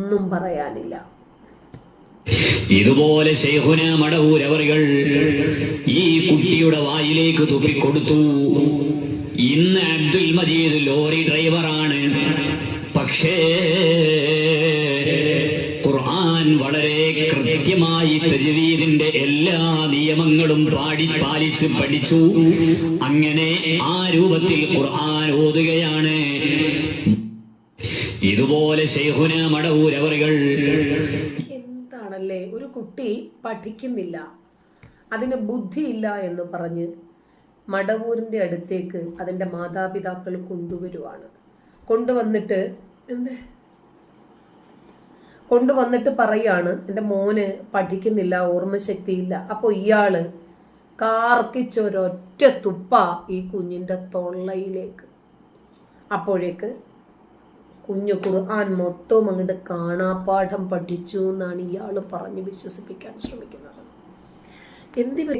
ഒന്നും പറയാനില്ല. ഇതുപോലെ ശേഖുന മടവൂരവറികൾ ഈ കുട്ടിയുടെ വായിലേക്ക് തുപ്പിക്കൊടുത്തു. ഇന്ന് അബ്ദുൽ മജീദ് ലോറി ഡ്രൈവറാണ്. പക്ഷേ ഖുർആൻ വളരെ കൃത്യമായി തജ്വീദിന്റെ എല്ലാ നിയമങ്ങളും പാടി പാലിച്ച് പഠിച്ചു. അങ്ങനെ ആ രൂപത്തിൽ ഖുർആൻ ഓതുകയാണ്. ഇതുപോലെ എന്താണല്ലേ? ഒരു കുട്ടി പഠിക്കുന്നില്ല. അതിന് ബുദ്ധിയില്ല എന്ന് പറഞ്ഞ് മടവൂരിന്റെ അടുത്തേക്ക് അതിന്റെ മാതാപിതാക്കൾ കൊണ്ടുവരുവാണ്. കൊണ്ടുവന്നിട്ട് എന്താ? കൊണ്ടുവന്നിട്ട് പറയാണ് എന്റെ മോന് പഠിക്കുന്നില്ല ഓർമ്മശക്തിയില്ല. അപ്പോൾ ഇയാൾ കാർക്കിച്ചൊരൊറ്റ തുപ്പ ഈ കുഞ്ഞിന്റെ തൊള്ളയിലേക്ക്. അപ്പോഴേക്ക് കുഞ്ഞു ഖുർആൻ മൊത്തം അങ്ങോട്ട് കാണാപ്പാഠം പഠിച്ചു എന്നാണ് ഇയാൾ പറഞ്ഞ് വിശ്വസിപ്പിക്കാൻ ശ്രമിക്കുന്നത്. എന്തിവർ